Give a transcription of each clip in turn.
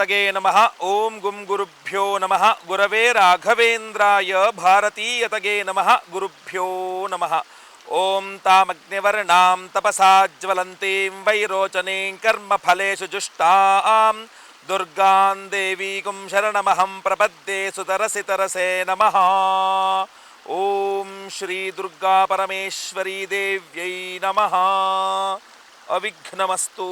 ಗಣಪತಗೆ ನಮಃ ಓಂ ಗುಂ ಗುರುಭ್ಯೋ ನಮಃ ಗುರವೇ ರಾಘವೇಂದ್ರಾಯ ಭಾರತೀಯತಗೆ ನಮಃ ಗುರುಭ್ಯೋ ನಮಃ ಓಂ ತಾಮಗ್ನಿವರ್ಣಾಂ ತಪಸಾ ಜ್ವಲಂತೀಂ ವೈರೋಚನೀಂ ಕರ್ಮಫಲೇಷು ಜುಷ್ಟಾಂ ದುರ್ಗಾಂ ದೇವೀಗುಂ ಶರಣಮಹಂ ಪ್ರಪದ್ಯೆ ಸುತರಸಿ ತರಸೆ ನಮಃ ಓಂ ಶ್ರೀ ದುರ್ಗಾ ಪರಮೇಶ್ವರಿ ದೇವ್ಯೈ ನಮಃ ಅವಿಘ್ನಮಸ್ತು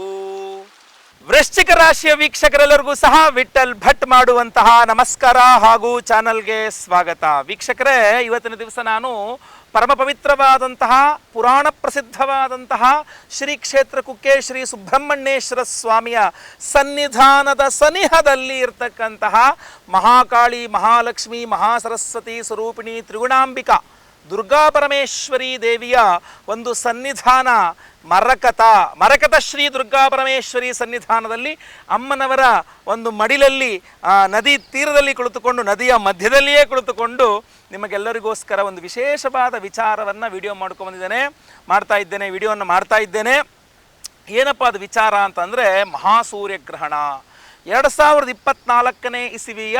ವೃಶ್ಚಿಕ ರಾಶಿಯ ವೀಕ್ಷಕರೆಲ್ಲರಿಗೂ ಸಹ ವಿಠಲ್ ಭಟ್ ಮಾಡುವಂತಹ ನಮಸ್ಕಾರ ಹಾಗೂ ಚಾನಲ್ಗೆ ಸ್ವಾಗತ. ವೀಕ್ಷಕರೇ, ಇವತ್ತಿನ ದಿವಸ ನಾನು ಪರಮ ಪವಿತ್ರವಾದಂತಹ, ಪುರಾಣ ಪ್ರಸಿದ್ಧವಾದಂತಹ ಶ್ರೀ ಕ್ಷೇತ್ರ ಕುಕ್ಕೆ ಶ್ರೀ ಸುಬ್ರಹ್ಮಣ್ಯೇಶ್ವರ ಸ್ವಾಮಿಯ ಸನ್ನಿಧಾನದ ಸನಿಹದಲ್ಲಿ ಇರತಕ್ಕಂತಹ ಮಹಾಕಾಳಿ ಮಹಾಲಕ್ಷ್ಮಿ ಮಹಾಸರಸ್ವತಿ ಸ್ವರೂಪಿಣಿ ತ್ರಿಗುಣಾಂಬಿಕಾ. ದುರ್ಗಾ ಪರಮೇಶ್ವರಿ ದೇವಿಯ ಒಂದು ಸನ್ನಿಧಾನ, ಮರಕತ. ಮರಕತ ಶ್ರೀ ದುರ್ಗಾ ಪರಮೇಶ್ವರಿ ಸನ್ನಿಧಾನದಲ್ಲಿ ಅಮ್ಮನವರ ಒಂದು ಮಡಿಲಲ್ಲಿ ನದಿ ತೀರದಲ್ಲಿ ಕುಳಿತುಕೊಂಡು, ನದಿಯ ಮಧ್ಯದಲ್ಲಿಯೇ ಕುಳಿತುಕೊಂಡು ನಿಮಗೆಲ್ಲರಿಗೋಸ್ಕರ ಒಂದು ವಿಶೇಷವಾದ ವಿಚಾರವನ್ನು ವಿಡಿಯೋ ಮಾಡ್ಕೊಂಬಂದಿದ್ದೇನೆ ಮಾಡ್ತಾ ಇದ್ದೇನೆ, ವಿಡಿಯೋವನ್ನು ಮಾಡ್ತಾ ಇದ್ದೇನೆ. ಏನಪ್ಪ ಅದು ವಿಚಾರ ಅಂತಂದರೆ ಮಹಾಸೂರ್ಯಗ್ರಹಣ. ಎರಡು ಸಾವಿರದ ಇಪ್ಪತ್ನಾಲ್ಕನೇ ಇಸವಿಯ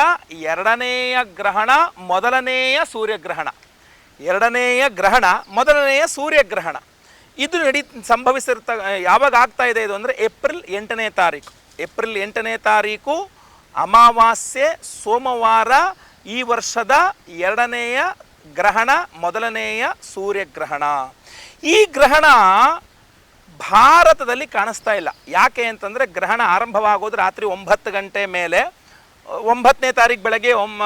ಎರಡನೆಯ ಗ್ರಹಣ, ಮೊದಲನೆಯ ಸೂರ್ಯಗ್ರಹಣ. ಎರಡನೆಯ ಗ್ರಹಣ, ಮೊದಲನೆಯ ಸೂರ್ಯಗ್ರಹಣ. ಇದು ನಡಿ ಸಂಭವಿಸಿರ್ತ, ಯಾವಾಗ ಆಗ್ತಾ ಇದೆ ಇದು ಅಂದರೆ ಏಪ್ರಿಲ್ ಎಂಟನೇ ತಾರೀಕು. ಏಪ್ರಿಲ್ ಎಂಟನೇ ತಾರೀಕು ಅಮಾವಾಸ್ಯೆ, ಸೋಮವಾರ ಈ ವರ್ಷದ ಎರಡನೆಯ ಗ್ರಹಣ, ಮೊದಲನೆಯ ಸೂರ್ಯಗ್ರಹಣ. ಈ ಗ್ರಹಣ ಭಾರತದಲ್ಲಿ ಕಾಣಿಸ್ತಾ ಇಲ್ಲ. ಯಾಕೆ ಅಂತಂದರೆ ಗ್ರಹಣ ಆರಂಭವಾಗೋದು ರಾತ್ರಿ ಒಂಬತ್ತು ಗಂಟೆ ಮೇಲೆ. ಒಂಬತ್ತನೇ ತಾರೀಕು ಬೆಳಗ್ಗೆ ಒಮ್ಮ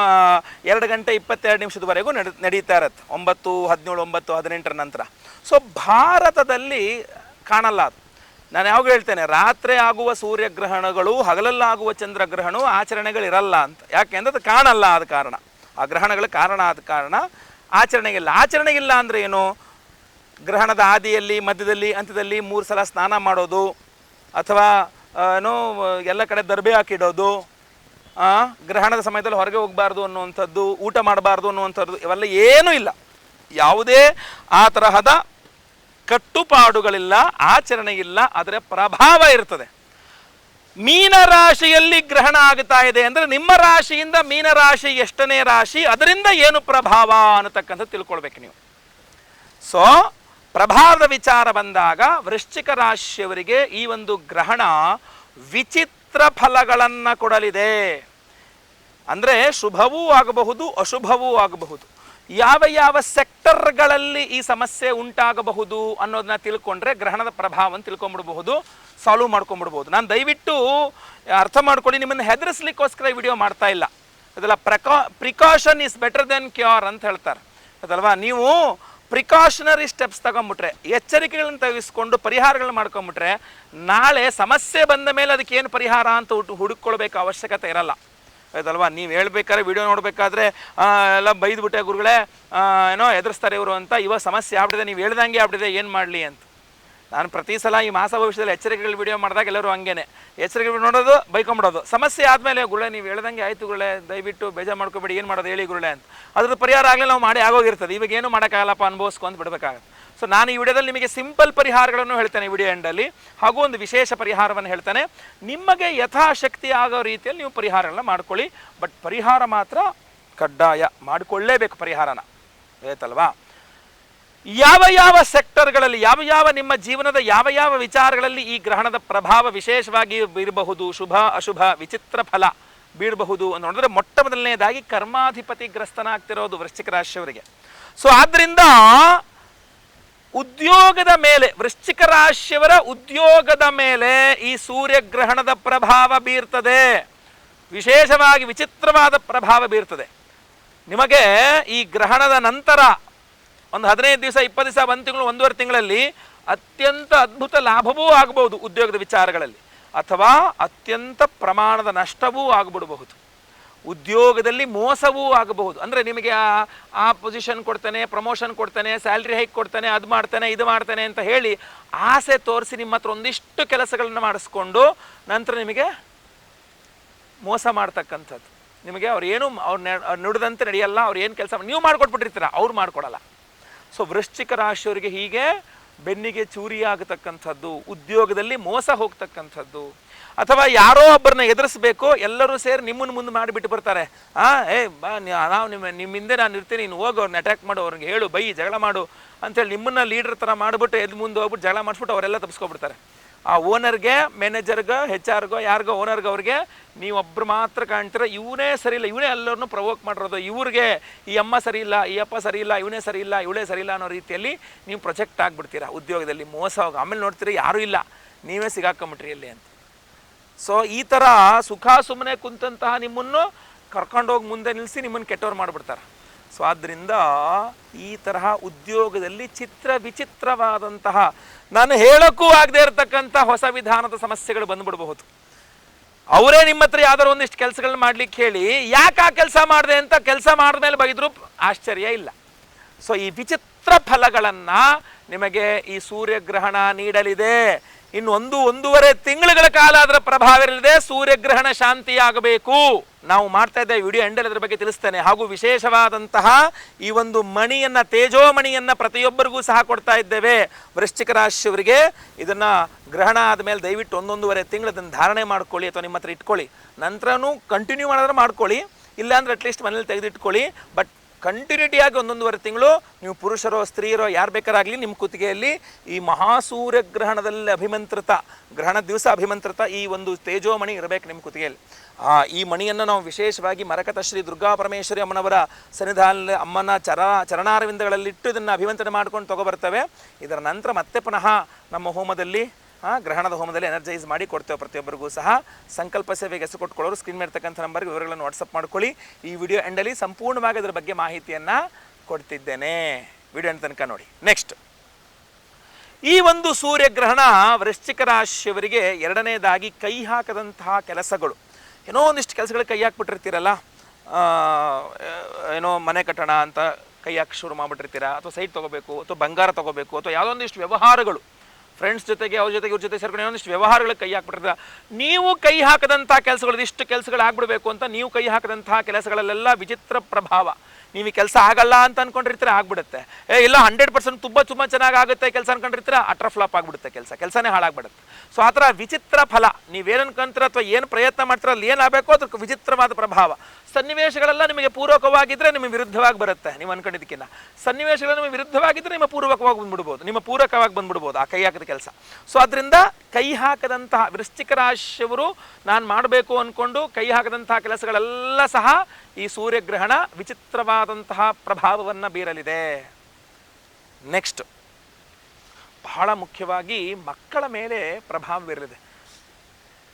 ಎರಡು ಗಂಟೆ ಇಪ್ಪತ್ತೆರಡು ನಿಮಿಷದವರೆಗೂ ನಡೆ, ನಡೀತಾ ಇರತ್ತೆ. ಒಂಬತ್ತು, ಹದಿನೇಳು, ಒಂಬತ್ತು, ಹದಿನೆಂಟರ ನಂತರ. ಸೊ ಭಾರತದಲ್ಲಿ ಕಾಣಲ್ಲ ಅದು. ನಾನು ಯಾವಾಗ ಹೇಳ್ತೇನೆ, ರಾತ್ರಿ ಆಗುವ ಸೂರ್ಯಗ್ರಹಣಗಳು, ಹಗಲಲ್ಲಾಗುವ ಚಂದ್ರಗ್ರಹಣವು ಆಚರಣೆಗಳಿರಲ್ಲ ಅಂತ. ಯಾಕೆ ಅಂದರೆ ಅದು ಕಾಣಲ್ಲ ಆದ ಕಾರಣ. ಆ ಗ್ರಹಣಗಳ ಕಾರಣ ಆದ ಕಾರಣ ಆಚರಣೆಗಿಲ್ಲ ಆಚರಣೆಗಿಲ್ಲ ಅಂದರೆ ಏನು? ಗ್ರಹಣದ ಆದಿಯಲ್ಲಿ ಮಧ್ಯದಲ್ಲಿ, ಅಂತ್ಯದಲ್ಲಿ ಮೂರು ಸಲ ಸ್ನಾನ ಮಾಡೋದು, ಅಥವಾ ಏನು, ಎಲ್ಲ ಕಡೆ ದರ್ಬೆ ಹಾಕಿಡೋದು ಗ್ರಹಣದ ಸಮಯದಲ್ಲಿ ಹೊರಗೆ ಹೋಗಬಾರ್ದು ಅನ್ನುವಂಥದ್ದು, ಊಟ ಮಾಡಬಾರ್ದು ಅನ್ನುವಂಥದ್ದು ಇವೆಲ್ಲ ಏನೂ ಇಲ್ಲ. ಯಾವುದೇ ಆ ತರಹದ ಕಟ್ಟುಪಾಡುಗಳಿಲ್ಲ ಆಚರಣೆ ಇಲ್ಲ ಆದರೆ ಪ್ರಭಾವ ಇರ್ತದೆ. ಮೀನರಾಶಿಯಲ್ಲಿ ಗ್ರಹಣ ಆಗ್ತಾ ಇದೆ ಅಂದರೆ ನಿಮ್ಮ ರಾಶಿಯಿಂದ ಮೀನರಾಶಿ ಎಷ್ಟನೇ ರಾಶಿ, ಅದರಿಂದ ಏನು ಪ್ರಭಾವ ಅನ್ನತಕ್ಕಂಥ ತಿಳ್ಕೊಳ್ಬೇಕು ನೀವು. ಸೊ ಪ್ರಭಾವದ ವಿಚಾರ ಬಂದಾಗ ವೃಶ್ಚಿಕ ರಾಶಿಯವರಿಗೆ ಈ ಒಂದು ಗ್ರಹಣ ವಿಚಿತ್ರ ಫಲಗಳನ್ನು ಕೊಡಲಿದೆ. ಅಂದರೆ ಶುಭವೂ ಆಗಬಹುದು, ಅಶುಭವೂ ಆಗಬಹುದು. ಯಾವ ಯಾವ ಸೆಕ್ಟರ್ಗಳಲ್ಲಿ ಈ ಸಮಸ್ಯೆ ಉಂಟಾಗಬಹುದು ಅನ್ನೋದನ್ನ ತಿಳ್ಕೊಂಡ್ರೆ ಗ್ರಹಣದ ಪ್ರಭಾವವನ್ನು ತಿಳ್ಕೊಂಬಿಡ್ಬಹುದು, ಸಾಲ್ವ್ ಮಾಡ್ಕೊಂಬಿಡ್ಬೋದು ನಾನು ದಯವಿಟ್ಟು ಅರ್ಥ ಮಾಡ್ಕೊಳ್ಳಿ, ನಿಮ್ಮನ್ನು ಹೆದರಿಸ್ಲಿಕ್ಕೋಸ್ಕರ ಈ ವಿಡಿಯೋ ಮಾಡ್ತಾ ಇಲ್ಲ. ಅದೆಲ್ಲ ಪ್ರಕಾ precaution is better then cure ಅಂತ ಹೇಳ್ತಾರೆ. ಅದಲ್ವಾ? ನೀವು ಪ್ರಿಕಾಷನರಿ ಸ್ಟೆಪ್ಸ್ ತಗೊಂಬಿಟ್ರೆ, ಎಚ್ಚರಿಕೆಗಳನ್ನು ತೆಗೆಸ್ಕೊಂಡು ಪರಿಹಾರಗಳನ್ನ ಮಾಡ್ಕೊಂಬಿಟ್ರೆ, ನಾಳೆ ಸಮಸ್ಯೆ ಬಂದ ಮೇಲೆ ಅದಕ್ಕೆ ಏನು ಪರಿಹಾರ ಅಂತ ಹುಡುಕೊಳ್ಬೇಕು ಅವಶ್ಯಕತೆ ಇರಲ್ಲ. ಆಯ್ತಲ್ವಾ? ನೀವು ಹೇಳ್ಬೇಕಾದ್ರೆ, ವಿಡಿಯೋ ನೋಡಬೇಕಾದ್ರೆ ಎಲ್ಲ ಬೈದ್ಬಿಟ್ಟೆ ಗುರುಗಳೇ ಏನೋ ಎದುರಿಸ್ತಾರೆ ಇವರು ಅಂತ ಇವಾಗ ಸಮಸ್ಯೆ ಆಗ್ಬಿಟ್ಟಿದೆ, ನೀವು ಹೇಳ್ದಂಗೆ ಆಗ್ಬಿಟ್ಟಿದೆ, ಏನು ಮಾಡಲಿ ಅಂತ. ನಾನು ಪ್ರತಿ ಸಲ ಈ ಮಾಸ ಭವಿಷ್ಯದಲ್ಲಿ ಎಚ್ಚರಿಕೆಗಳು ವಿಡಿಯೋ ಮಾಡಿದಾಗ ಎಲ್ಲರೂ ಹಂಗೇನೆ. ಎಚ್ಚರಿಕೆ ನೋಡೋದು, ಬೈಕೊಂಬಿಡೋದು. ಸಮಸ್ಯೆ ಆದಮೇಲೆ ಗುಳೆ ನೀವು ಹೇಳ್ದಂಗೆ ಆಯಿತು ಗುರುಳೆ, ದಯವಿಟ್ಟು ಬೇಜಾರು ಮಾಡ್ಕೊಬೇಡಿ, ಏನು ಮಾಡೋದು ಹೇಳಿ ಗುರುಳೆ ಅಂತ. ಅದ್ರ ಪರಿಹಾರ ಆಗಲಿ, ನಾವು ಮಾಡಿ ಆಗೋಗಿರ್ತದೆ. ಇವಾಗ ಏನು ಮಾಡೋಕ್ಕಾಗಲ್ಲಪ್ಪ ಅನುಭವಿಸ್ಕೊಂಡು ಬಿಡಬೇಕಾಗುತ್ತೆ. ಸೊ ನಾನು ಈ ವಿಡಿಯೋದಲ್ಲಿ ನಿಮಗೆ ಸಿಂಪಲ್ ಪರಿಹಾರಗಳನ್ನು ಹೇಳ್ತೇನೆ ವಿಡಿಯೋ ಎಂಡಲ್ಲಿ ಹಾಗೂ ಒಂದು ವಿಶೇಷ ಪರಿಹಾರವನ್ನು ಹೇಳ್ತೇನೆ. ನಿಮಗೆ ಯಥಾಶಕ್ತಿ ಆಗೋ ರೀತಿಯಲ್ಲಿ ನೀವು ಪರಿಹಾರಗಳನ್ನ ಮಾಡ್ಕೊಳ್ಳಿ. ಬಟ್ ಪರಿಹಾರ ಮಾತ್ರ ಕಡ್ಡಾಯ. ಮಾಡಿಕೊಳ್ಳೇಬೇಕು ಪರಿಹಾರನ. ಆಯ್ತಲ್ವಾ ಯಾವ ಯಾವ ಸೆಕ್ಟರ್ಗಳಲ್ಲಿ, ಯಾವ ಯಾವ ನಿಮ್ಮ ಜೀವನದ ಯಾವ ಯಾವ ವಿಚಾರಗಳಲ್ಲಿ ಈ ಗ್ರಹಣದ ಪ್ರಭಾವ ವಿಶೇಷವಾಗಿ ಬೀರಬಹುದು, ಶುಭ, ಅಶುಭ, ವಿಚಿತ್ರ ಫಲ ಬೀಳಬಹುದು ಅಂತ ನೋಡಿದ್ರೆ ಮೊಟ್ಟ ಮೊದಲನೇದಾಗಿ ಕರ್ಮಾಧಿಪತಿ ಗ್ರಸ್ತನಾಗ್ತಿರೋದು ವೃಶ್ಚಿಕ ರಾಶಿಯವರಿಗೆ. ಸೊ ಆದ್ದರಿಂದ ಉದ್ಯೋಗದ ಮೇಲೆ, ವೃಶ್ಚಿಕ ರಾಶಿಯವರ ಉದ್ಯೋಗದ ಮೇಲೆ ಈ ಸೂರ್ಯಗ್ರಹಣದ ಪ್ರಭಾವ ಬೀರ್ತದೆ. ವಿಶೇಷವಾಗಿ ವಿಚಿತ್ರವಾದ ಪ್ರಭಾವ ಬೀರ್ತದೆ. ನಿಮಗೆ ಈ ಗ್ರಹಣದ ನಂತರ ಒಂದು ಹದಿನೈದು ದಿವಸ, ಇಪ್ಪತ್ತು ದಿವಸ, ಒಂದು ತಿಂಗಳು, ಒಂದೂವರೆ ತಿಂಗಳಲ್ಲಿ ಅತ್ಯಂತ ಅದ್ಭುತ ಲಾಭವೂ ಆಗಬಹುದು ಉದ್ಯೋಗದ ವಿಚಾರಗಳಲ್ಲಿ. ಅಥವಾ ಅತ್ಯಂತ ಪ್ರಮಾಣದ ನಷ್ಟವೂ ಆಗಿಬಿಡಬಹುದು. ಉದ್ಯೋಗದಲ್ಲಿ ಮೋಸವೂ ಆಗಬಹುದು. ಅಂದರೆ ನಿಮಗೆ ಆ- ಆ ಪೊಸಿಷನ್ ಕೊಡ್ತಾನೆ ಪ್ರಮೋಷನ್ ಕೊಡ್ತಾನೆ ಸ್ಯಾಲ್ರಿ ಹೈಕ್ ಕೊಡ್ತಾನೆ, ಅದು ಮಾಡ್ತಾನೆ, ಇದು ಮಾಡ್ತಾನೆ ಅಂತ ಹೇಳಿ ಆಸೆ ತೋರಿಸಿ ನಿಮ್ಮ ಹತ್ರ ಒಂದಿಷ್ಟು ಕೆಲಸಗಳನ್ನು ಮಾಡಿಸ್ಕೊಂಡು ನಂತರ ನಿಮಗೆ ಮೋಸ ಮಾಡ್ತಕ್ಕಂಥದ್ದು. ನಿಮಗೆ ಅವ್ರು ಏನು, ಅವ್ರು ನುಡಿದಂತೆ ನಡೆಯಲ್ಲ, ಅವ್ರು ಏನು ಕೆಲಸ ನೀವು ಮಾಡಿಕೊಟ್ಬಿಟ್ಟಿರ್ತೀರ, ಅವ್ರು ಮಾಡ್ಕೊಡಲ್ಲ. ಸೊ ವೃಶ್ಚಿಕ ರಾಶಿಯವರಿಗೆ ಹೀಗೆ ಬೆನ್ನಿಗೆ ಚೂರಿ ಆಗತಕ್ಕಂಥದ್ದು, ಉದ್ಯೋಗದಲ್ಲಿ ಮೋಸ ಹೋಗ್ತಕ್ಕಂಥದ್ದು, ಅಥವಾ ಯಾರೋ ಒಬ್ಬರನ್ನ ಎದುರಿಸ್ಬೇಕು, ಎಲ್ಲರೂ ಸೇರಿ ನಿಮ್ಮನ್ನ ಮುಂದೆ ಮಾಡಿಬಿಟ್ಟು ಬರ್ತಾರೆ. ಆ, ಏ, ಬಾ ನಾವು ನಿಮ್ಮ ನಿಮ್ಮ ಹಿಂದೆ ನಾನು ಇರ್ತೀನಿ, ನೀನು ಹೋಗಿ ಅವ್ರನ್ನ ಅಟ್ಯಾಕ್ ಮಾಡು, ಅವ್ರಿಗೆ ಹೇಳು, ಬೈ, ಜಗಳ ಮಾಡು ಅಂತೇಳಿ ನಿಮ್ಮನ್ನ ಲೀಡರ್ ಥರ ಮಾಡಿಬಿಟ್ಟು ಎದ್ ಮುಂದೆ ಹೋಗ್ಬಿಟ್ಟು ಜಗಳ ಮಾಡಿಸ್ಬಿಟ್ಟು ಅವರೆಲ್ಲ ತಪ್ಪಿಸ್ಕೊಬಿಡ್ತಾರೆ ಆ ಓನರ್ಗೆ ಮ್ಯಾನೇಜರ್ಗೋ ಹೆಚ್ ಆರ್ಗೋ ಯಾರಿಗೋ ಓನರ್ಗೆ ಅವ್ರಿಗೆ ನೀವೊಬ್ಬರು ಮಾತ್ರ ಕಾಣ್ತೀರ, ಇವನೇ ಸರಿ ಇಲ್ಲ, ಇವನೇ ಎಲ್ಲರನ್ನೂ ಪ್ರವೋಕ್ ಮಾಡಿರೋದು, ಇವ್ರಿಗೆ ಈ ಅಮ್ಮ ಸರಿ ಇಲ್ಲ, ಈ ಅಪ್ಪ ಸರಿ ಇಲ್ಲ, ಇವನೇ ಸರಿ ಇಲ್ಲ, ಇವಳೇ ಸರಿ ಇಲ್ಲ ಅನ್ನೋ ರೀತಿಯಲ್ಲಿ ನೀವು ಪ್ರೊಜೆಕ್ಟ್ ಆಗಿಬಿಡ್ತೀರಾ, ಉದ್ಯೋಗದಲ್ಲಿ ಮೋಸ ಹೋಗಿ, ಆಮೇಲೆ ನೋಡ್ತೀರಿ ಯಾರೂ ಇಲ್ಲ, ನೀವೇ ಸಿಗಾಕೊಂಬಿಟ್ರಿ ಇಲ್ಲಿ ಅಂತ. ಸೊ ಈ ಥರ ಸುಖ ಸುಮ್ಮನೆ ಕುಂತಹ ನಿಮ್ಮನ್ನು ಕರ್ಕೊಂಡೋಗಿ ಮುಂದೆ ನಿಲ್ಲಿಸಿ ನಿಮ್ಮನ್ನು ಕೆಟ್ಟವ್ರು ಮಾಡಿಬಿಡ್ತಾರೆ. ಸೊ ಆದ್ದರಿಂದ ಈ ತರಹ ಉದ್ಯೋಗದಲ್ಲಿ ಚಿತ್ರ ವಿಚಿತ್ರವಾದಂತಹ ನಾನು ಹೇಳೋಕ್ಕೂ ಆಗದೆ ಇರತಕ್ಕಂಥ ಹೊಸ ವಿಧಾನದ ಸಮಸ್ಯೆಗಳು ಬಂದ್ಬಿಡಬಹುದು. ಅವರೇ ನಿಮ್ಮ ಹತ್ರ ಯಾವ್ದಾರು ಒಂದಿಷ್ಟು ಕೆಲಸಗಳನ್ನ ಮಾಡ್ಲಿಕ್ಕೆ ಹೇಳಿ, ಯಾಕೆ ಆ ಕೆಲಸ ಮಾಡಿದೆ ಅಂತ ಕೆಲಸ ಮಾಡಿದ್ಮೇಲೆ ಬೈದ್ರು ಆಶ್ಚರ್ಯ ಇಲ್ಲ. ಸೊ ಈ ವಿಚಿತ್ರ ಫಲಗಳನ್ನು ನಿಮಗೆ ಈ ಸೂರ್ಯಗ್ರಹಣ ನೀಡಲಿದೆ. ಇನ್ನು ಒಂದು, ಒಂದೂವರೆ ತಿಂಗಳುಗಳ ಕಾಲ ಅದರ ಪ್ರಭಾವ ಇರಲಿದೆ. ಸೂರ್ಯಗ್ರಹಣ ಶಾಂತಿಯಾಗಬೇಕು. ನಾವು ಮಾಡ್ತಾ ಇದ್ದೇವೆ ವಿಡಿಯೋ ಎಂಡಲ್ ಅದರ ಬಗ್ಗೆ ತಿಳಿಸ್ತೇನೆ. ಹಾಗೂ ವಿಶೇಷವಾದಂತಹ ಈ ಒಂದು ಮಣಿಯನ್ನ, ತೇಜೋಮಣಿಯನ್ನ ಪ್ರತಿಯೊಬ್ಬರಿಗೂ ಸಹ ಕೊಡ್ತಾ ಇದ್ದೇವೆ. ವೃಶ್ಚಿಕ ರಾಶಿಯವರಿಗೆ ಇದನ್ನ ಗ್ರಹಣ ಆದಮೇಲೆ ದಯವಿಟ್ಟು ಒಂದೊಂದೂವರೆ ತಿಂಗಳು ಅದನ್ನು ಧಾರಣೆ ಮಾಡ್ಕೊಳ್ಳಿ ಅಥವಾ ನಿಮ್ಮ ಹತ್ರ ಇಟ್ಕೊಳ್ಳಿ. ನಂತರನೂ ಕಂಟಿನ್ಯೂ ಮಾಡಿದ್ರೆ ಮಾಡ್ಕೊಳ್ಳಿ. ಇಲ್ಲಾಂದ್ರೆ ಅಟ್ಲೀಸ್ಟ್ ಮನೇಲಿ ತೆಗೆದಿಟ್ಕೊಳ್ಳಿ. ಬಟ್ ಕಂಟಿನ್ಯೂಟಿಯಾಗಿ ಒಂದೊಂದುವರೆ ತಿಂಗಳು ನೀವು ಪುರುಷರೋ ಸ್ತ್ರೀಯರೋ ಯಾರು ಬೇಕಾರಾಗಲಿ ನಿಮ್ಮ ಕುತ್ತಿಗೆಯಲ್ಲಿ ಈ ಮಹಾಸೂರ್ಯ ಗ್ರಹಣದಲ್ಲಿ ಅಭಿಮಂತ್ರಿತ, ಗ್ರಹಣ ದಿವಸ ಅಭಿಮಂತ್ರಿತ ಈ ಒಂದು ತೇಜೋಮಣಿ ಇರಬೇಕು ನಿಮ್ಮ ಕುತ್ತಿಗೆಯಲ್ಲಿ. ಆ, ಈ ಮಣಿಯನ್ನು ನಾವು ವಿಶೇಷವಾಗಿ ಮರಕತ ಶ್ರೀ ದುರ್ಗಾ ಪರಮೇಶ್ವರಿ ಅಮ್ಮನವರ ಸನ್ನಿಧಾನ ಅಮ್ಮನ ಚರ ಚರಣಾರವಿಂದಗಳಲ್ಲಿಟ್ಟು ಇದನ್ನು ಅಭಿಮಂತ್ರಣೆ ಮಾಡ್ಕೊಂಡು ತಗೊಬರ್ತೇವೆ ಇದರ ನಂತರ ಮತ್ತೆ ಪುನಃ ನಮ್ಮ ಹೋಮದಲ್ಲಿ ಗ್ರಹಣದ ಹೋಮದಲ್ಲಿ ಎನರ್ಜೈಸ್ ಮಾಡಿ ಕೊಡ್ತೇವೆ ಪ್ರತಿಯೊಬ್ಬರಿಗೂ ಸಹ. ಸಂಕಲ್ಪ ಸೇವೆಗೆ ಹೆಸರು ಕೊಟ್ಕೊಳ್ಳೋರು ಸ್ಕ್ರೀನ್ ಮೇಲೆ ಇರ್ತಕ್ಕಂಥ ನಂಬರ್ಗೆ ವಿವರಗಳನ್ನು ವಾಟ್ಸಪ್ ಮಾಡ್ಕೊಳ್ಳಿ. ಈ ವಿಡಿಯೋ ಎಂಡಲ್ಲಿ ಸಂಪೂರ್ಣವಾಗಿ ಅದರ ಬಗ್ಗೆ ಮಾಹಿತಿಯನ್ನು ಕೊಡ್ತಿದ್ದೇನೆ. ವಿಡಿಯೋ ಎಂಡ್ ತನಕ ನೋಡಿ. ನೆಕ್ಸ್ಟ್ ಈ ಒಂದು ಸೂರ್ಯಗ್ರಹಣ ವೃಶ್ಚಿಕ ರಾಶಿಯವರಿಗೆ ಎರಡನೇದಾಗಿ ಕೈ ಹಾಕದಂತಹ ಕೆಲಸಗಳು. ಏನೋ ಒಂದಿಷ್ಟು ಕೆಲಸಗಳು ಕೈ ಹಾಕ್ಬಿಟ್ಟಿರ್ತೀರಲ್ಲ. ಏನೋ ಮನೆ ಕಟ್ಟೋಣ ಅಂತ ಕೈ ಹಾಕಿ ಶುರು ಮಾಡಿಬಿಟ್ಟಿರ್ತೀರಾ, ಅಥವಾ ಸೈಟ್ ತೊಗೋಬೇಕು, ಅಥವಾ ಬಂಗಾರ ತೊಗೋಬೇಕು, ಅಥವಾ ಯಾವುದೊಂದಿಷ್ಟು ವ್ಯವಹಾರಗಳು. ಫ್ರೆಂಡ್ಸ್ ಜೊತೆಗೆ, ಅವ್ರ ಜೊತೆಗೆ, ಇವ್ರ ಜೊತೆ ಸೇರ್ಕೊಂಡು ಒಂದಿಷ್ಟು ವ್ಯವಹಾರಗಳಿಗೆ ಕೈ ಹಾಕ್ಬಿಟ್ಟಿರ್ತೀರ ನೀವು ಕೈ ಹಾಕದಂಥ ಕೆಲಸಗಳು ಇಷ್ಟು ಕೆಲಸಗಳು ಆಗ್ಬಿಡ್ಬೇಕು ಅಂತ ನೀವು ಕೈ ಹಾಕದಂತಹ ಕೆಲಸಗಳಲ್ಲೆಲ್ಲ ವಿಚಿತ್ರ ಪ್ರಭಾವ. ನೀವು ಕೆಲಸ ಆಗಲ್ಲ ಅಂತ ಅನ್ಕೊಂಡಿರ್ತೀರ, ಆಗ್ಬಿಡುತ್ತೆ. ಏ, ಇಲ್ಲ ಹಂಡ್ರೆಡ್ ಪರ್ಸೆಂಟ್ ತುಂಬ ತುಂಬ ಚೆನ್ನಾಗಿ ಆಗುತ್ತೆ ಕೆಲಸ ಅನ್ಕೊಂಡಿರ್ತೀರ, ಅಟ್ರ ಫ್ಲಾಪ್ ಆಗ್ಬಿಡುತ್ತೆ ಕೆಲಸ, ಕೆಲಸನೇ ಹಾಳಾಗ್ಬಿಡುತ್ತೆ. ಸೊ ಆ ಥರ ವಿಚಿತ್ರ ಫಲ ನೀವೇನು ಅನ್ಕೊಂತೀರ ಅಥವಾ ಏನು ಪ್ರಯತ್ನ ಮಾಡ್ತೀರ, ಅಲ್ಲಿ ಏನಾಗಬೇಕು ಅದಕ್ಕೆ ವಿಚಿತ್ರವಾದ ಪ್ರಭಾವ. ಸನ್ನಿವೇಶಗಳೆಲ್ಲ ನಿಮಗೆ ಪೂರ್ವಕವಾಗಿದ್ದರೆ ನಿಮಗೆ ವಿರುದ್ಧವಾಗಿ ಬರುತ್ತೆ, ನೀವು ಅನ್ಕೊಂಡಿದ್ದಕ್ಕಿಂತ ಸನ್ನಿವೇಶಗಳು ನಿಮಗೆ ವಿರುದ್ಧವಾಗಿದ್ದರೆ ನಿಮ್ಮ ಪೂರ್ವಕವಾಗಿ ಬಂದ್ಬಿಡ್ಬೋದು, ನಿಮ್ಮ ಪೂರಕವಾಗಿ ಬಂದ್ಬಿಡ್ಬೋದು, ಆ ಕೈ ಹಾಕಿದ ಕೆಲಸ. ಸೊ ಅದರಿಂದ ಕೈ ಹಾಕದಂತಹ ವೃಶ್ಚಿಕ ರಾಶಿಯವರು ನಾನು ಮಾಡಬೇಕು ಅಂದ್ಕೊಂಡು ಕೈ ಹಾಕದಂತಹ ಕೆಲಸಗಳೆಲ್ಲ ಸಹ ಈ ಸೂರ್ಯಗ್ರಹಣ ವಿಚಿತ್ರವಾದಂತಹ ಪ್ರಭಾವವನ್ನು ಬೀರಲಿದೆ. ನೆಕ್ಸ್ಟ್ ಬಹಳ ಮುಖ್ಯವಾಗಿ ಮಕ್ಕಳ ಮೇಲೆ ಪ್ರಭಾವ ಬೀರಲಿದೆ.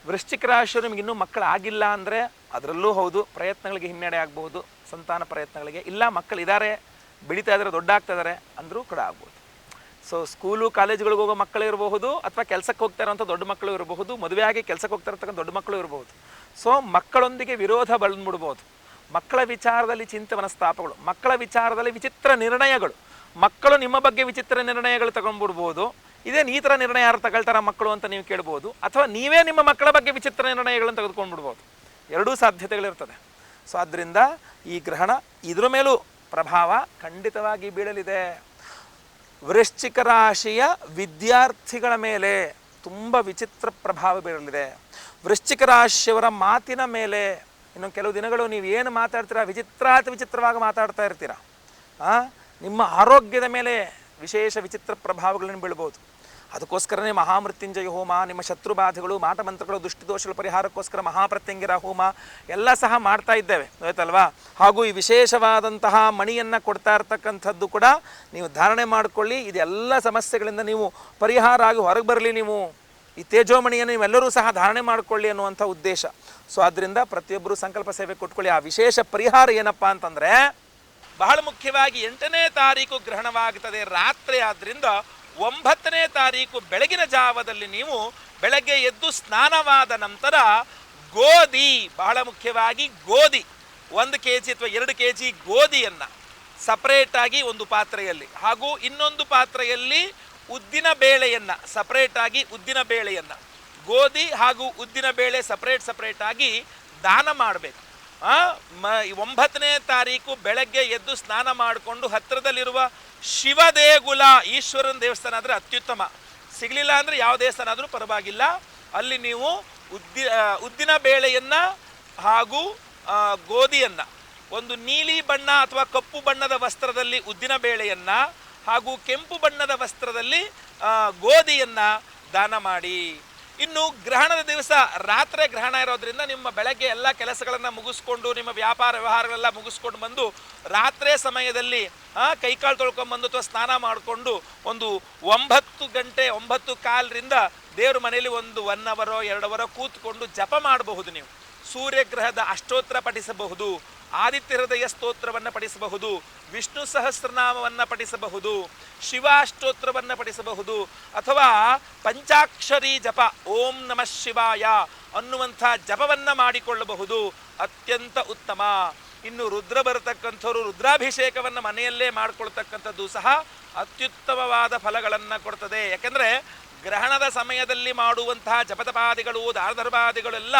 ವೃಶ್ಚಿಕ ರಾಶಿಯವರು ನಿಮ್ಗೆ ಇನ್ನೂ ಮಕ್ಕಳು ಆಗಿಲ್ಲ ಅಂದರೆ ಅದರಲ್ಲೂ ಹೌದು, ಪ್ರಯತ್ನಗಳಿಗೆ ಹಿನ್ನಡೆ ಆಗಬಹುದು, ಸಂತಾನ ಪ್ರಯತ್ನಗಳಿಗೆ. ಇಲ್ಲ, ಮಕ್ಕಳು ಇದ್ದಾರೆ ಬೆಳೀತಾ ಇದ್ದಾರೆ ದೊಡ್ಡಾಗ್ತಾ ಇದ್ದಾರೆ ಅಂದರೂ ಕೂಡ ಆಗ್ಬೋದು. ಸೊ ಸ್ಕೂಲು ಕಾಲೇಜುಗಳಿಗೆ ಹೋಗೋ ಮಕ್ಕಳು ಇರಬಹುದು ಅಥವಾ ಕೆಲಸಕ್ಕೆ ಹೋಗ್ತಾ ಇರೋಂಥ ದೊಡ್ಡ ಮಕ್ಕಳು ಇರಬಹುದು ಮದುವೆಯಾಗಿ ಕೆಲಸಕ್ಕೆ ಹೋಗ್ತಾ ಇರ್ತಕ್ಕಂಥ ದೊಡ್ಡ ಮಕ್ಕಳು ಇರಬಹುದು. ಸೊ ಮಕ್ಕಳೊಂದಿಗೆ ವಿರೋಧ ಬಂದ್ಬಿಡ್ಬೋದು. ಮಕ್ಕಳ ವಿಚಾರದಲ್ಲಿ ಚಿಂತೆ ಮನಸ್ತಾಪಗಳು ಮಕ್ಕಳ ವಿಚಾರದಲ್ಲಿ ವಿಚಿತ್ರ ನಿರ್ಣಯಗಳು. ಮಕ್ಕಳು ನಿಮ್ಮ ಬಗ್ಗೆ ವಿಚಿತ್ರ ನಿರ್ಣಯಗಳು ತಗೊಂಡ್ಬಿಡ್ಬೋದು. ಇದೇನು ಈ ಥರ ನಿರ್ಣಯ ಯಾರು ತಗೊಳ್ತಾರ ಮಕ್ಕಳು ಅಂತ ನೀವು ಕೇಳ್ಬೋದು. ಅಥವಾ ನೀವೇ ನಿಮ್ಮ ಮಕ್ಕಳ ಬಗ್ಗೆ ವಿಚಿತ್ರ ನಿರ್ಣಯಗಳನ್ನು ತೆಗೆದುಕೊಂಡ್ಬಿಡ್ಬೋದು. ಎರಡೂ ಸಾಧ್ಯತೆಗಳಿರ್ತದೆ. ಸೊ ಆದ್ದರಿಂದ ಈ ಗ್ರಹಣ ಇದ್ರ ಮೇಲೂ ಪ್ರಭಾವ ಖಂಡಿತವಾಗಿ ಬೀಳಲಿದೆ. ವೃಶ್ಚಿಕ ರಾಶಿಯ ವಿದ್ಯಾರ್ಥಿಗಳ ಮೇಲೆ ತುಂಬ ವಿಚಿತ್ರ ಪ್ರಭಾವ ಬೀರಲಿದೆ ವೃಶ್ಚಿಕ ರಾಶಿಯವರ ಮಾತಿನ ಮೇಲೆ ಇನ್ನು ಕೆಲವು ದಿನಗಳು ನೀವು ಏನು ಮಾತಾಡ್ತೀರಾ? ವಿಚಿತ್ರಾತಿ ವಿಚಿತ್ರವಾಗಿ ಮಾತಾಡ್ತಾ ಇರ್ತೀರ? ನಿಮ್ಮ ಆರೋಗ್ಯದ ಮೇಲೆ ವಿಶೇಷ ವಿಚಿತ್ರ ಪ್ರಭಾವಗಳನ್ನು ಬೀಳ್ಬೋದು. ಅದಕ್ಕೋಸ್ಕರನೇ ಮಹಾಮೃತ್ಯುಂಜಯ ಹೋಮ, ನಿಮ್ಮ ಶತ್ರು ಬಾಧೆಗಳು ಮಾಟಮಂತ್ರಗಳು ದುಷ್ಟಿದೋಷಗಳ ಪರಿಹಾರಕ್ಕೋಸ್ಕರ ಮಹಾಪ್ರತ್ಯಂಗಿರ ಹೋಮ, ಎಲ್ಲ ಸಹ ಮಾಡ್ತಾ ಇದ್ದೇವೆ. ಆಯ್ತಲ್ವಾ? ಹಾಗೂ ಈ ವಿಶೇಷವಾದಂತಹ ಮಣಿಯನ್ನು ಕೊಡ್ತಾ ಇರ್ತಕ್ಕಂಥದ್ದು ಕೂಡ ನೀವು ಧಾರಣೆ ಮಾಡಿಕೊಳ್ಳಿ. ಇದೆಲ್ಲ ಸಮಸ್ಯೆಗಳಿಂದ ನೀವು ಪರಿಹಾರ ಆಗಿ ಹೊರಗೆ ಬರಲಿ ನೀವು. ಈ ತೇಜೋಮಣಿಯನ್ನು ನೀವೆಲ್ಲರೂ ಸಹ ಧಾರಣೆ ಮಾಡಿಕೊಳ್ಳಿ ಅನ್ನುವಂಥ ಉದ್ದೇಶ. ಸೊ ಆದ್ದರಿಂದ ಪ್ರತಿಯೊಬ್ಬರು ಸಂಕಲ್ಪ ಸೇವೆ ಕೊಟ್ಕೊಳ್ಳಿ. ಆ ವಿಶೇಷ ಪರಿಹಾರ ಏನಪ್ಪ ಅಂತಂದರೆ, ಬಹಳ ಮುಖ್ಯವಾಗಿ ಎಂಟನೇ ತಾರೀಕು ಗ್ರಹಣವಾಗುತ್ತದೆ ರಾತ್ರಿ ಆದ್ದರಿಂದ ಒಂಬತ್ತನೇ ತಾರೀಕು ಬೆಳಗಿನ ಜಾವದಲ್ಲಿ ನೀವು ಬೆಳಗ್ಗೆ ಎದ್ದು ಸ್ನಾನವಾದ ನಂತರ ಗೋಧಿ, ಬಹಳ ಮುಖ್ಯವಾಗಿ ಗೋಧಿ, ಒಂದು ಕೆ ಜಿ ಅಥವಾ ಎರಡು ಕೆ ಜಿ ಗೋಧಿಯನ್ನು ಸಪ್ರೇಟಾಗಿ ಒಂದು ಪಾತ್ರೆಯಲ್ಲಿ ಹಾಗೂ ಇನ್ನೊಂದು ಪಾತ್ರೆಯಲ್ಲಿ ಉದ್ದಿನ ಬೇಳೆಯನ್ನು ಆಗಿ ಉದ್ದಿನ ಬೇಳೆಯನ್ನು. ಗೋಧಿ ಹಾಗೂ ಉದ್ದಿನ ಬೇಳೆ ಸಪ್ರೇಟ್ ಸಪ್ರೇಟಾಗಿ ದಾನ ಮಾಡಬೇಕು. ಮ- ಒಂಬತ್ತನೇ ತಾರೀಕು ಬೆಳಗ್ಗೆ ಎದ್ದು ಸ್ನಾನ ಮಾಡಿಕೊಂಡು ಹತ್ತಿರದಲ್ಲಿರುವ ಶಿವದೇಗುಲ ಈಶ್ವರನ ದೇವಸ್ಥಾನ ಆದರೆ ಅತ್ಯುತ್ತಮ. ಸಿಗಲಿಲ್ಲ ಅಂದರೆ ಯಾವ ದೇವಸ್ಥಾನ ಆದರೂ ಪರವಾಗಿಲ್ಲ. ಅಲ್ಲಿ ನೀವು ಉದ್ದಿ ಉದ್ದಿನ ಬೇಳೆಯನ್ನು ಹಾಗೂ ಗೋಧಿಯನ್ನು, ಒಂದು ನೀಲಿ ಬಣ್ಣ ಅಥವಾ ಕಪ್ಪು ಬಣ್ಣದ ವಸ್ತ್ರದಲ್ಲಿ ಉದ್ದಿನ ಬೇಳೆಯನ್ನ ಹಾಗೂ ಕೆಂಪು ಬಣ್ಣದ ವಸ್ತ್ರದಲ್ಲಿ ಗೋಧಿಯನ್ನು ದಾನ ಮಾಡಿ. ಇನ್ನು ಗ್ರಹಣದ ದಿವಸ ರಾತ್ರಿ ಗ್ರಹಣ ಇರೋದ್ರಿಂದ ನಿಮ್ಮ ಬೆಳಗ್ಗೆ ಎಲ್ಲ ಕೆಲಸಗಳನ್ನು ಮುಗಿಸ್ಕೊಂಡು, ನಿಮ್ಮ ವ್ಯಾಪಾರ ವ್ಯವಹಾರಗಳೆಲ್ಲ ಮುಗಿಸ್ಕೊಂಡು ಬಂದು ರಾತ್ರಿ ಸಮಯದಲ್ಲಿ ಕೈಕಾಲು ತೊಳ್ಕೊಂಬಂದು ಅಥವಾ ಸ್ನಾನ ಮಾಡಿಕೊಂಡು ಒಂದು ಒಂಬತ್ತು ಗಂಟೆ, ಒಂಬತ್ತು ಕಾಲರಿಂದ ದೇವ್ರ ಮನೆಯಲ್ಲಿ ಒಂದು ಒನ್ ಅವರೋ ಎರಡು ಅವರೋ ಕೂತ್ಕೊಂಡು ಜಪ ಮಾಡಬಹುದು ನೀವು. ಸೂರ್ಯಗ್ರಹದ ಅಷ್ಟೋತ್ತರ ಪಠಿಸಬಹುದು. ಆದಿತ್ಯ ಹೃದಯ ಸ್ತೋತ್ರವನ್ನು ಪಠಿಸಬಹುದು, ವಿಷ್ಣು ಸಹಸ್ರನಾಮವನ್ನು ಪಠಿಸಬಹುದು ಶಿವಾಷ್ಟೋತ್ರವನ್ನು ಪಠಿಸಬಹುದು, ಅಥವಾ ಪಂಚಾಕ್ಷರಿ ಜಪ ಓಂ ನಮಃ ಶಿವಾಯ ಅನ್ನುವಂಥ ಜಪವನ್ನು ಮಾಡಿಕೊಳ್ಳಬಹುದು, ಅತ್ಯಂತ ಉತ್ತಮ. ಇನ್ನು ರುದ್ರ ಬರತಕ್ಕಂಥವ್ರು ರುದ್ರಾಭಿಷೇಕವನ್ನು ಮನೆಯಲ್ಲೇ ಮಾಡಿಕೊಳ್ತಕ್ಕಂಥದ್ದು ಸಹ ಅತ್ಯುತ್ತಮವಾದ ಫಲಗಳನ್ನು ಕೊಡ್ತದೆ. ಯಾಕೆಂದರೆ ಗ್ರಹಣದ ಸಮಯದಲ್ಲಿ ಮಾಡುವಂತಹ ಜಪತಪಾದಿಗಳು ದಾರಧರ್ಪಾದಿಗಳೆಲ್ಲ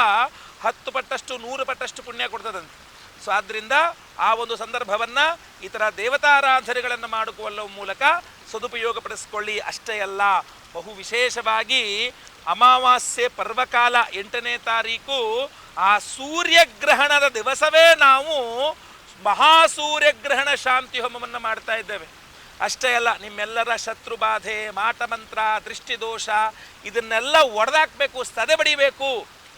ಹತ್ತು ಪಟ್ಟಷ್ಟು, ನೂರು ಪಟ್ಟಷ್ಟು ಪುಣ್ಯ ಕೊಡ್ತದಂತೆ. ಸೊ ಆದ್ದರಿಂದ ಆ ಒಂದು ಸಂದರ್ಭವನ್ನು ಈ ಥರ ದೇವತಾರಾಧನೆಗಳನ್ನು ಮಾಡಿಕೊಳ್ಳುವ ಮೂಲಕ ಸದುಪಯೋಗಪಡಿಸಿಕೊಳ್ಳಿ. ಅಷ್ಟೇ ಅಲ್ಲ, ಬಹು ವಿಶೇಷವಾಗಿ ಅಮಾವಾಸ್ಯೆ ಪರ್ವಕಾಲ ಎಂಟನೇ ತಾರೀಕು ಆ ಸೂರ್ಯಗ್ರಹಣದ ದಿವಸವೇ ನಾವು ಮಹಾಸೂರ್ಯಗ್ರಹಣ ಶಾಂತಿ ಹೋಮವನ್ನು ಮಾಡ್ತಾ ಇದ್ದೇವೆ. ಅಷ್ಟೇ ಅಲ್ಲ, ನಿಮ್ಮೆಲ್ಲರ ಶತ್ರು ಬಾಧೆ, ಮಾಟಮಂತ್ರ, ದೃಷ್ಟಿದೋಷ, ಇದನ್ನೆಲ್ಲ ಒಡೆದಾಕ್ಬೇಕು ಸದೆ ಬಡಿಬೇಕು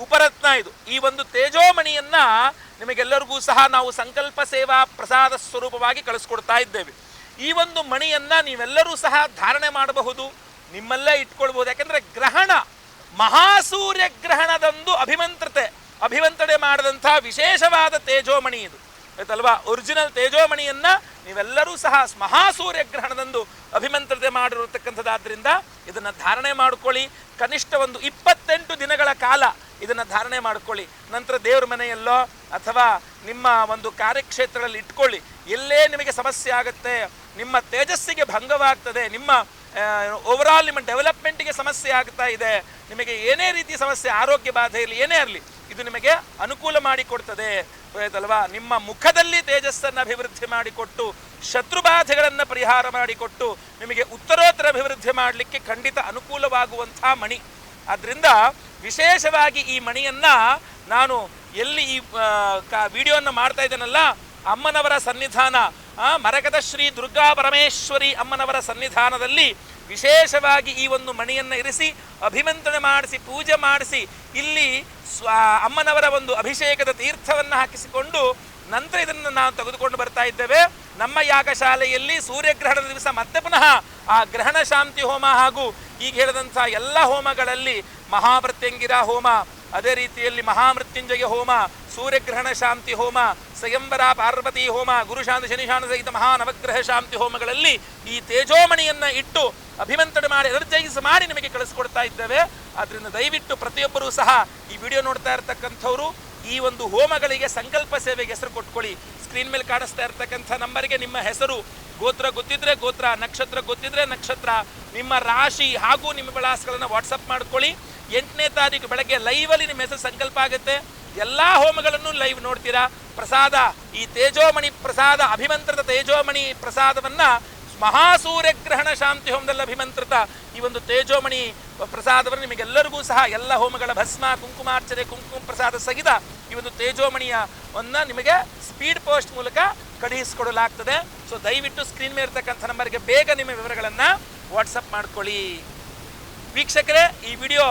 ಉಪರತ್ನ ಇದು. ಈ ಒಂದು ತೇಜೋಮಣಿಯನ್ನ ನಿಮಗೆಲ್ಲರಿಗೂ ಸಹ ನಾವು ಸಂಕಲ್ಪ ಸೇವಾ ಪ್ರಸಾದ ಸ್ವರೂಪವಾಗಿ ಕಳಿಸ್ಕೊಡ್ತಾ ಇದ್ದೇವೆ. ಈ ಒಂದು ಮಣಿಯನ್ನ ನೀವೆಲ್ಲರೂ ಸಹ ಧಾರಣೆ ಮಾಡಬಹುದು, ನಿಮ್ಮಲ್ಲೇ ಇಟ್ಕೊಳ್ಬಹುದು. ಯಾಕೆಂದ್ರೆ ಗ್ರಹಣ, ಮಹಾಸೂರ್ಯ ಗ್ರಹಣದಂದು ಅಭಿಮಂತ್ರತೆ, ಅಭಿಮಂತ್ರಣೆ ಮಾಡಿದಂಥ ವಿಶೇಷವಾದ ತೇಜೋಮಣಿ ಇದು. ಆಯ್ತಲ್ವಾ? ಒರಿಜಿನಲ್ ತೇಜೋಮಣಿಯನ್ನ ನೀವೆಲ್ಲರೂ ಸಹ ಮಹಾಸೂರ್ಯ ಗ್ರಹಣದಂದು ಅಭಿಮಂತ್ರತೆ ಮಾಡಿರತಕ್ಕಂಥದ್ದಾದ್ರಿಂದ ಇದನ್ನ ಧಾರಣೆ ಮಾಡ್ಕೊಳ್ಳಿ. ಕನಿಷ್ಠ ಒಂದು ಇಪ್ಪತ್ತೆಂಟು ದಿನಗಳ ಕಾಲ ಇದನ್ನ ಧಾರಣೆ ಮಾಡಿಕೊಳ್ಳಿ. ನಂತರ ದೇವ್ರ ಮನೆಯಲ್ಲೋ ಅಥವಾ ನಿಮ್ಮ ಒಂದು ಕಾರ್ಯಕ್ಷೇತ್ರದಲ್ಲಿ ಇಟ್ಕೊಳ್ಳಿ. ಎಲ್ಲೇ ನಿಮಗೆ ಸಮಸ್ಯೆ ಆಗುತ್ತೆ, ನಿಮ್ಮ ತೇಜಸ್ಸಿಗೆ ಭಂಗವಾಗ್ತದೆ, ನಿಮ್ಮ ಓವರಾಲ್ ನಿಮ್ಮ ಡೆವಲಪ್ಮೆಂಟಿಗೆ ಸಮಸ್ಯೆ ಆಗ್ತಾ ಇದೆ, ನಿಮಗೆ ಏನೇ ರೀತಿಯ ಸಮಸ್ಯೆ, ಆರೋಗ್ಯ ಬಾಧೆ ಇರಲಿ, ಏನೇ ಇರಲಿ, ಇದು ನಿಮಗೆ ಅನುಕೂಲ ಮಾಡಿಕೊಡ್ತದೆ ಅಲ್ವಾ ನಿಮ್ಮ ಮುಖದಲ್ಲಿ ತೇಜಸ್ಸನ್ನು ಅಭಿವೃದ್ಧಿ ಮಾಡಿಕೊಟ್ಟು ಶತ್ರು ಬಾಧೆಗಳನ್ನು ಪರಿಹಾರ ಮಾಡಿಕೊಟ್ಟು ನಿಮಗೆ ಉತ್ತರೋತ್ತರ ಅಭಿವೃದ್ಧಿ ಮಾಡಲಿಕ್ಕೆ ಖಂಡಿತ ಅನುಕೂಲವಾಗುವಂಥ ಮಣಿ. ಆದ್ದರಿಂದ ವಿಶೇಷವಾಗಿ ಈ ಮಣಿಯನ್ನು ನಾನು ಎಲ್ಲಿ ಈ ಕ- ವಿಡಿಯೋನ ಮಾಡ್ತಾ ಇದ್ದೇನಲ್ಲ, ಅಮ್ಮನವರ ಸನ್ನಿಧಾನ ಮರಕದ ಶ್ರೀ ದುರ್ಗಾ ಪರಮೇಶ್ವರಿ ಅಮ್ಮನವರ ಸನ್ನಿಧಾನದಲ್ಲಿ ವಿಶೇಷವಾಗಿ ಈ ಒಂದು ಮಣಿಯನ್ನು ಇರಿಸಿ, ಅಭಿಮಂತ್ರಣ ಮಾಡಿಸಿ, ಪೂಜೆ ಮಾಡಿಸಿ, ಇಲ್ಲಿ ಸ್ವ, ಅಮ್ಮನವರ ಒಂದು ಅಭಿಷೇಕದ ತೀರ್ಥವನ್ನು ಹಾಕಿಸಿಕೊಂಡು ನಂತರ ಇದನ್ನು ನಾವು ತೆಗೆದುಕೊಂಡು ಬರ್ತಾ ಇದ್ದೇವೆ. ನಮ್ಮ ಯಾಗಶಾಲೆಯಲ್ಲಿ ಸೂರ್ಯಗ್ರಹಣದ ದಿವಸ ಮತ್ತೆ ಪುನಃ ಆ ಗ್ರಹಣ ಶಾಂತಿ ಹೋಮ ಹಾಗೂ ಈಗ ಹೇಳಿದಂಥ ಎಲ್ಲ ಹೋಮಗಳಲ್ಲಿ ಮಹಾಪ್ರತ್ಯಂಗಿರ ಹೋಮ, ಅದೇ ರೀತಿಯಲ್ಲಿ ಮಹಾಮೃತ್ಯುಂಜಯ ಹೋಮ, ಸೂರ್ಯಗ್ರಹಣ ಶಾಂತಿ ಹೋಮ, ಸ್ವಯಂವರ ಪಾರ್ವತಿ ಹೋಮ, ಗುರುಶಾಂತಿ ಶನಿಶಾಂತ ಸಹಿತ ಮಹಾ ನವಗ್ರಹ ಶಾಂತಿ ಹೋಮಗಳಲ್ಲಿ ಈ ತೇಜೋಮಣಿಯನ್ನು ಇಟ್ಟು ಅಭಿಮಂತ್ರಣ ಮಾಡಿ, ಎನರ್ಜೈಸ್ ಮಾಡಿ ನಿಮಗೆ ಕಳಿಸ್ಕೊಡ್ತಾ ಇದ್ದೇವೆ. ಆದ್ದರಿಂದ ದಯವಿಟ್ಟು ಪ್ರತಿಯೊಬ್ಬರೂ ಸಹ ಈ ವಿಡಿಯೋ ನೋಡ್ತಾ ಇರತಕ್ಕಂಥವ್ರು ಈ ಒಂದು ಹೋಮಗಳಿಗೆ ಸಂಕಲ್ಪ ಸೇವೆಗೆ ಹೆಸರು ಕೊಟ್ಕೊಳ್ಳಿ. ಸ್ಕ್ರೀನ್ ಮೇಲೆ ಕಾಣಿಸ್ತಾ ಇರ್ತಕ್ಕಂಥ ನಂಬರ್ಗೆ ನಿಮ್ಮ ಹೆಸರು. ಗೋತ್ರ ಗೊತ್ತಿದ್ರೆ ಗೋತ್ರ, ನಕ್ಷತ್ರ ಗೊತ್ತಿದ್ರೆ ನಕ್ಷತ್ರ. ನಿಮ್ಮ ರಾಶಿ ಹಾಗೂ ನಿಮ್ಮ ವಿಳಾಸಗಳನ್ನು ವಾಟ್ಸಪ್ ಮಾಡ್ಕೊಳ್ಳಿ. ಎಂಟನೇ ತಾರೀಕು ಬೆಳಗ್ಗೆ ಲೈವಲ್ಲಿ ನಿಮ್ಮ ಹೆಸರು ಸಂಕಲ್ಪ ಆಗುತ್ತೆ. ಎಲ್ಲಾ ಹೋಮಗಳನ್ನು ಲೈವ್ ನೋಡ್ತೀರಾ? ಪ್ರಸಾದ, ಈ ತೇಜೋಮಣಿ ಪ್ರಸಾದ, ಅಭಿಮಂತ್ರದ ತೇಜೋಮಣಿ ಪ್ರಸಾದವನ್ನ ಮಹಾಸೂರ್ಯಗ್ರಹಣ ಶಾಂತಿ ಹೋಮದಲ್ಲಿ ಅಭಿಮಂತ್ರಿತ ಈ ಒಂದು ತೇಜೋಮಣಿ ಪ್ರಸಾದವನ್ನು ನಿಮಗೆಲ್ಲರಿಗೂ ಸಹ ಎಲ್ಲ ಹೋಮಗಳ ಭಸ್ಮ ಕುಂಕುಮಾರ್ಚನೆ ಕುಂಕುಮ ಪ್ರಸಾದ ಸಹಿತ ಈ ಒಂದು ತೇಜೋಮಣಿಯ ಒಂದು ನಿಮಗೆ ಸ್ಪೀಡ್ ಪೋಸ್ಟ್ ಮೂಲಕ ಕಳುಹಿಸಿಕೊಡಲಾಗ್ತದೆ. ಸೊ ದಯವಿಟ್ಟು ಸ್ಕ್ರೀನ್ ಮೇಲೆ ಇರ್ತಕ್ಕಂಥ ನಂಬರ್ಗೆ ಬೇಗ ನಿಮ್ಮ ವಿವರಗಳನ್ನು ವಾಟ್ಸಪ್ ಮಾಡ್ಕೊಳ್ಳಿ. ವೀಕ್ಷಕರೇ, ಈ ವಿಡಿಯೋ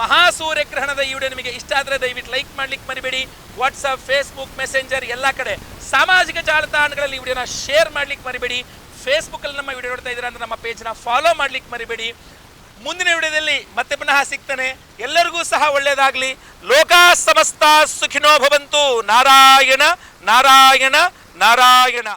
ಮಹಾಸೂರ್ಯಗ್ರಹಣದ ಈ ವಿಡಿಯೋ ನಿಮಗೆ ಇಷ್ಟ ಆದರೆ ದಯವಿಟ್ಟು ಲೈಕ್ ಮಾಡ್ಲಿಕ್ಕೆ ಮರಿಬೇಡಿ. ವಾಟ್ಸಪ್ ಫೇಸ್ಬುಕ್ ಮೆಸೆಂಜರ್ ಎಲ್ಲ ಕಡೆ ಸಾಮಾಜಿಕ ಜಾಲತಾಣಗಳಲ್ಲಿ ಈ ವಿಡಿಯೋನ ಶೇರ್ ಮಾಡ್ಲಿಕ್ಕೆ ಮರಿಬೇಡಿ. ಫೇಸ್ಬುಕ್ಕಲ್ಲಿ ನಮ್ಮ ವಿಡಿಯೋ ನೋಡ್ತಾ ಇದ್ದೀರಾ ಅಂದ್ರೆ ನಮ್ಮ ಪೇಜ್ನ ಫಾಲೋ ಮಾಡ್ಲಿಕ್ಕೆ ಮರಿಬೇಡಿ. ಮುಂದಿನ ವಿಡಿಯೋದಲ್ಲಿ ಮತ್ತೆ ಪುನಃ ಸಿಗ್ತಾನೆ. ಎಲ್ಲರಿಗೂ ಸಹ ಒಳ್ಳೆಯದಾಗಲಿ ಲೋಕ ಸಮಸ್ತ ಸುಖಿನೋ ಭವಂತು. ನಾರಾಯಣ ನಾರಾಯಣ ನಾರಾಯಣ.